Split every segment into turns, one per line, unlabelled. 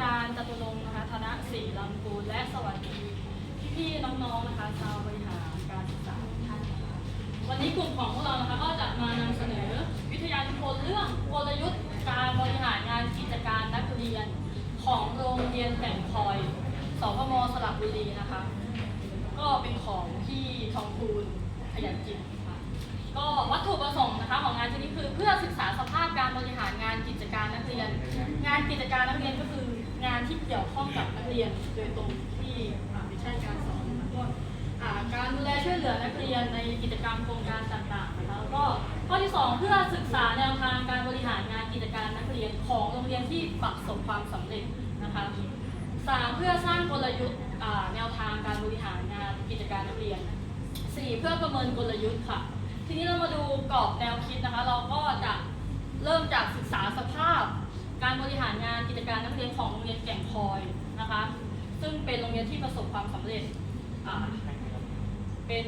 จารย์จตุรงค์นะคะธนศรีลำกูลและสวัสดีพี่ๆน้องๆนะคะชาวบริหารการศึกษาทุกท่านนะคะวันนี้กลุ่มของพวกเรานะคะก็จะมานำเสนอวิทยานิพนธ์เรื่องกลยุทธ์การบริหารงานกิจการนักเรียน ของโรงเรียนแก่งคอยสพมสระบุรีนะคะ ก็เป็นของพี่ทองคูณขยันจิตค่ะก็วัตถุประสงค์นะคะของงานชิ้นิดคือเพื่อศึกษาสภาพการบริหารงานกิจการนักเรียน งานกิจการนักเรียนก็คือ งานที่เกี่ยวข้องกับนักเรียนโดยตรงที่อ่าไม่ใช่การสอนนะคะก็อ่การดูแลช่วยเหลือนักเรียนในกิจกรรมโครงการต่างๆนะคะแล้วก็ข้อที่สองเพื่อศึกษาแนวทางการบริหารงานกิจการนักเรียนของโรงเรียนที่ประสบความสำเร็จนะคะสามเพื่อสร้างกลยุทธ์แนวทางการบริหารงานกิจการนักเรียนสี่เพื่อประเมินกลยุทธ์ค่ะ ทีนี้เรามาดูกรอบแนวคิดนะคะ เราก็จะเริ่มจากศึกษาสภาพ การบริหารงานกิจ รียนที่ประสบความสำเร็จเป็น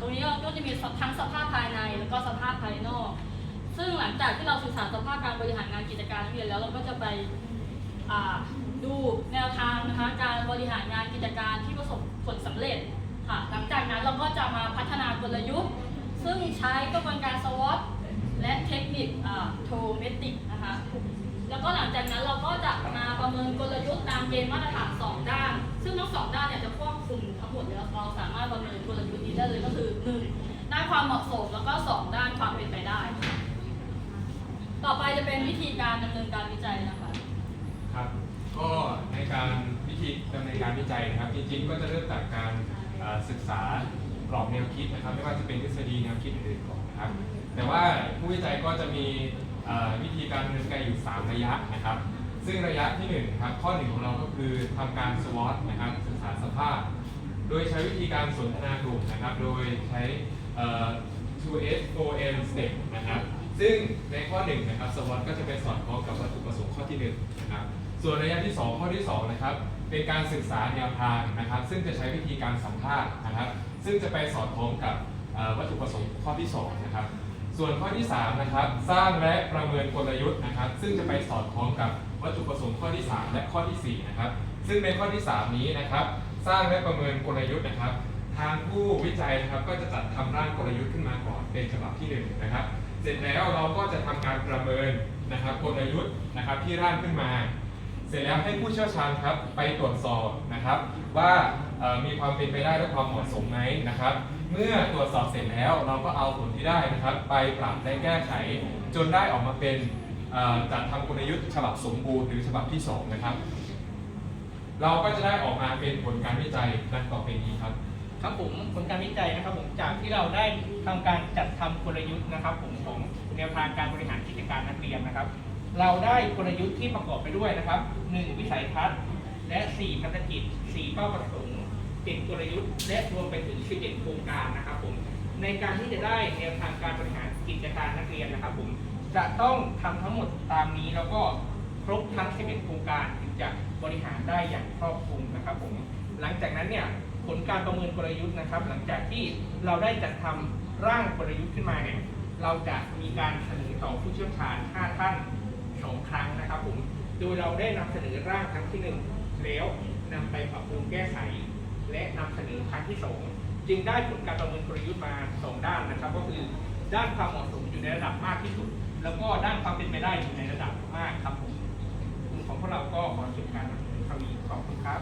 ตรงนี้เราก็จะมีทั้งสภาพภายในแล้วก็สภาพภายนอก ซึ่งหลังจากที่เราศึกษาสภาพการบริหารงานกิจการนักเรียนแล้วเราก็จะไปดูแนวทางนะคะการบริหารงานกิจการที่ประสบผลสำเร็จค่ะหลังจากนั้นเราก็จะมาพัฒนากลยุทธ์ ซึ่งใช้กระบวนการ SWOT และเทคนิคโทเมติกนะคะแล้วก็หลังจากนั้นเราก็จะมาประเมิน เกณฑ์มาตรฐานสองด้าน ซึ่งทั้งสองด้านเนี่ยจะควบคุมทั้งหมดเลยเราสามารถประเมินกลยุทธ์นี้ได้เลยก็คือหนึ่งด้านความเหมาะสมแล้วก็สองด้านความเป็นไปได้ ต่อไปจะเป็นวิธีการดำเนินการวิจัยนะคะ
ครับก็ในการวิธีดำเนินการวิจัยนะครับจริงๆก็จะเริ่มจากการศึกษากรอบแนวคิดนะครับไม่ว่าจะเป็นทฤษฎีแนวคิดอื่นๆก่อนนะครับ แต่ว่าผู้วิจัยก็จะมีวิธีการดำเนินการอยู่ 3 ระยะนะครับ ซึ่งระยะที่1ครับข้อหนึ่งของเราก็คือทำการ SWOT นะครับศึกษาสภาพ โดยใช้วิธีการสนทนากลุ่มนะครับ โดยใช้ 2S ON step นะครับซึ่งในข้อหนึ่งนะครับ SWOT ก็จะเป็นสอดคล้องกับวัตถุประสงค์ข้อที่หนึ่งนะครับส่วนระยะที่ 2 ข้อที่2นะครับเป็นการศึกษาแนวทางนะครับ ซึ่งจะใช้วิธีการสัมภาษณ์นะครับ ซึ่งจะไปสอดคล้องกับวัตถุประสงค์ข้อที่2นะครับส่วนข้อที่3นะครับสร้างและประเมินกลยุทธ์นะครับ ซึ่งจะไปสอดคล้องกับ วัตถุประสงค์ข้อที่ 3 และข้อทีสี่ 4 นะครับ ซึ่งในข้อที่ 3 นี้นะครับ สร้างและประเมินกลยุทธ์นะครับ ทางผู้วิจัยนะครับก็จะจัดทำร่างกลยุทธ์ขึ้นมาก่อนเป็นฉบับที่หนึ่งนะครับ เสร็จแล้วเราก็จะทำการประเมินนะครับกลยุทธ์นะครับที่ร่างขึ้นมา เสร็จแล้วให้ผู้เชี่ยวชาญครับไปตรวจสอบนะครับ ว่ามีความเป็นไปได้และความเหมาะสมไหมนะครับ เมื่อตรวจสอบเสร็จแล้วเราก็เอาผลที่ได้นะครับ ไปปรับและแก้ไขจนได้ออกมาเป็น จัดทำกลยุทธ์ฉบับสมบูรณ์หรือฉบับที่สองนะครับ เราก็จะได้ออกมาเป็นผลการวิจัยดังต่อไปนี้ครับ
ครับผมผลการวิจัยนะครับผมจากที่เราได้ทำการจัดทำกลยุทธ์นะครับผมของแนวทางการบริหารกิจการนักเรียนนะครับ เราได้กลยุทธ์ที่ประกอบไปด้วยนะครับ 1. วิสัยทัศน์ และ4พัฒกิจ 4 เป้าประสงค์7กลยุทธ์ และรวมไปถึง 11 โครงการนะครับผมในการที่จะได้แนวทางการบริหารกิจการนักเรียนนะครับผม จะต้องทำทั้งหมดตามนี้แล้วก็ครบทั้ง 11 โครงการถึงจะบริหารได้อย่างครอบคลุมนะครับผมหลังจากนั้นเนี่ยผลการประเมินกลยุทธ์นะครับ หลังจากที่เราได้จัดทำร่างกลยุทธ์ขึ้นมาเนี่ยเราจะมีการเสนอต่อผู้เชี่ยวชาญ 5 ท่าน 2 ครั้งนะครับผมโดยเราได้นำเสนอร่างครั้งที่ 1 แล้วนำไปปรับปรุงแก้ไข และนำเสนอครั้งที่ 2 จึงได้ผลการประเมินกลยุทธ์มา 2 ด้านนะครับ ก็คือด้านความเหมาะสมอยู่ในระดับมากที่สุด แล้วก็ด้านความเป็นไปได้อยู่ในระดับมากครับผมของพวกเราก็ขอจบการนำเสนอครั้นี้ขอบคุณครับ